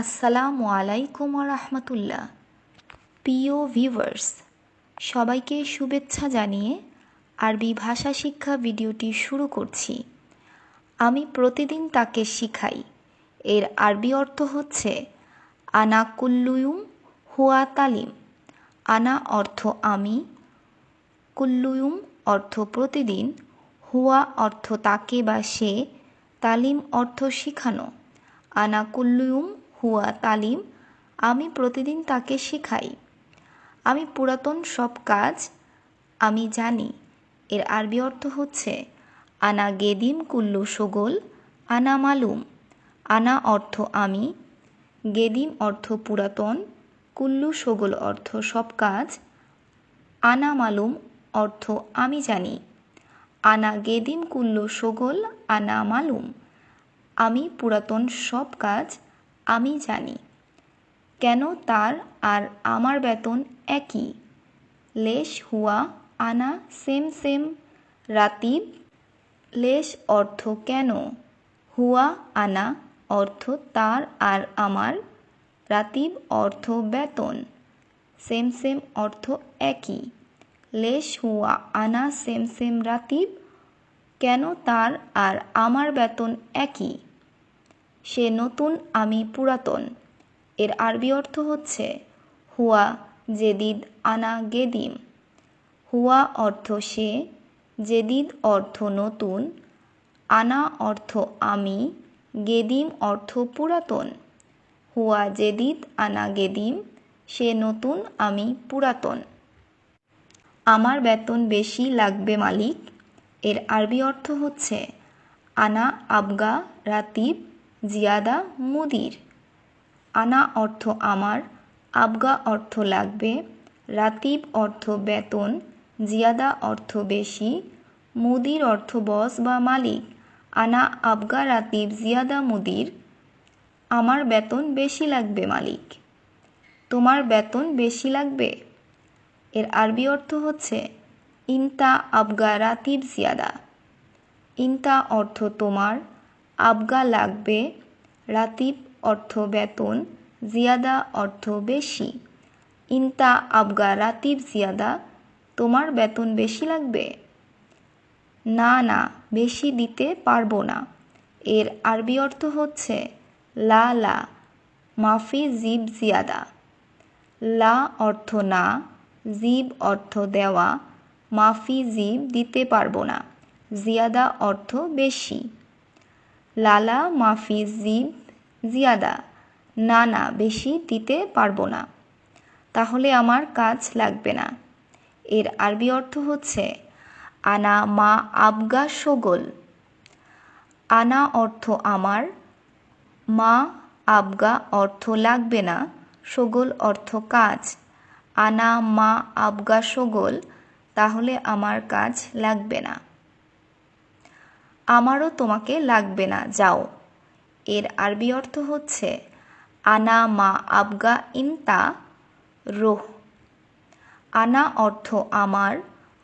আসসালামু আলাইকুম রহমতুল্লাহ প্রিয় ভিউয়ার্স, সবাইকে শুভেচ্ছা জানিয়ে আরবি ভাষা শিক্ষা ভিডিওটি শুরু করছি। আমি প্রতিদিন তাকে শিখাই। এর আরবি অর্থ হচ্ছে, আনা কুল্লুয়ুম হুয়া তালিম। আনা অর্থ আমি, কুল্লুয়ুম অর্থ প্রতিদিন, হুয়া অর্থ তাকে বা সে, তালিম অর্থ শিখানো। আনা কুল্লুয়ুম হুয়া তালিম, আমি প্রতিদিন তাকে শেখাই। আমি পুরাতন সব কাজ, আমি জানি। এর আরবি অর্থ হচ্ছে, আনা গেদিম কুল্লু সগোল, আনা মালুম। আনা অর্থ আমি, গেদিম অর্থ পুরাতন, কুল্লু সগোল অর্থ সব কাজ, আনা মালুম অর্থ আমি জানি। আনা গেদিম কুল্লু সগোল, আনা মালুম। আমি পুরাতন সব কাজ আমি জানি। কেন তার আর আমার বেতন একই? লেশ হুয়া আনা সেম সেম। রাতিব লেশ অর্থ কেন? হুয়া আনা অর্থ তার আর আমার। রাতিব অর্থ বেতন, সেম সেম অর্থ একই। লেশ হুয়া আনা সেম সেম রাতিব কেন তার আর আমার বেতন একই? সে নতুন, আমি পুরাতন। এর আরবি অর্থ হচ্ছে, হুয়া জেদিদ আনা গেদিম। হুয়া অর্থ সে, জেদিদ অর্থ নতুন, আনা অর্থ আমি, গেদিম অর্থ পুরাতন। হুয়া জেদিদ আনা গেদিম, সে নতুন, আমি পুরাতন। আমার বেতন বেশি লাগবে, মালিক। এর আরবি অর্থ হচ্ছে, আনা আবগা রাতিব। জিয়াদা মুদির। আনা অর্থ আমার, আবগা অর্থ লাগবে, রাতিব অর্থ বেতন, জিয়াদা অর্থ বেশি, মুদির অর্থ বস বা মালিক, আনা আবগা রাতিব জিয়াদা মুদির, আমার বেতন বেশি লাগবে মালিক। তোমার বেতন বেশি লাগবে? এর আরবি অর্থ হচ্ছে, ইনতা আবগা রাতিব জিয়াদা। ইনতা অর্থ তোমার আবগা লাগবে, রাতিব অর্থ বেতন, জিয়াদা অর্থ বেশি। ইনতা আবগা, রাতিব জিয়াদা, তোমার বেতন বেশি লাগবে? না না, বেশি দিতে পারব না। এর আরবি অর্থ হচ্ছে, লা লা, মাফি জিব জিয়াদা। লা অর্থ না, জিব অর্থ দেওয়া, মাফি জিব দিতে পারব না। জিয়াদা অর্থ বেশি। লালা, মাফি জিব জিয়াদা না না বেশি দিতে পারব না। তাহলে আমার কাজ লাগবে না। এর আরবি অর্থ হচ্ছে, আনা মা আবগা সগোল। আনা অর্থ আমার, মা আবগা অর্থ লাগবে না, সগোল অর্থ কাজ। আনা মা আবগা সগোল, তাহলে আমার কাজ লাগবে না। আমারও তোমাকে লাগবে না, যাও। এর আরবি অর্থ হচ্ছে, আনা মা আবগা ইনতা রোহ। আনা অর্থ আমার,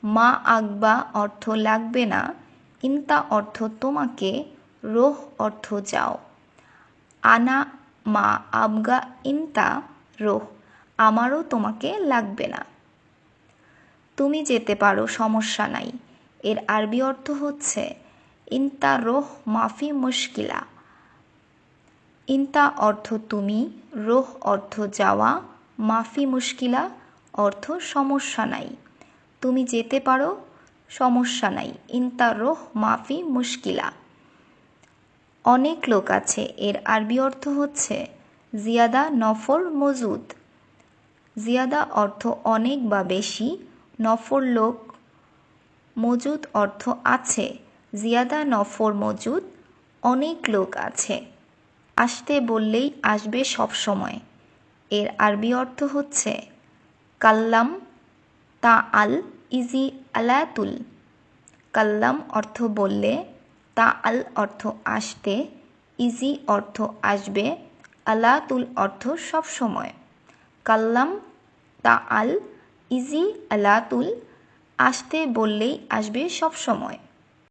মা আগবা অর্থ লাগবে না, ইনতা অর্থ তোমাকে, রোহ অর্থ যাও। আনা মা আবগা ইনতা রোহ, আমারও তোমাকে লাগবে না। তুমি যেতে পারো, সমস্যা নাই। এর আরবি অর্থ হচ্ছে ইনতা রোহ মাফি মুশকিলা। ইনতা অর্থ তুমি, রোহ অর্থ যাওয়া, মাফি মুশকিলা অর্থ সমস্যা নাই। তুমি যেতে পারো, সমস্যা নাই। ইনতা রোহ মাফি মুশকিলা। অনেক লোক আছে, এর আরবি অর্থ হচ্ছে জিয়াদা নফর মজুদ। জিয়াদা অর্থ অনেক বা বেশি নফর লোক মজুদ অর্থ আছে। জিয়াদা নফর মজুদ, অনেক লোক আছে। আসতে বললেই আসবে সব সময়। এর আরবি অর্থ হচ্ছে, কাল্লাম তা আল ইজি আলাতুল। কাল্লাম অর্থ বললে, তা আল অর্থ আসতে, ইজি অর্থ আসবে, আলাতুল অর্থ সব সময়। কাল্লাম তা আল ইজি আলাতুল, আসতে বললেই আসবে সব সময়।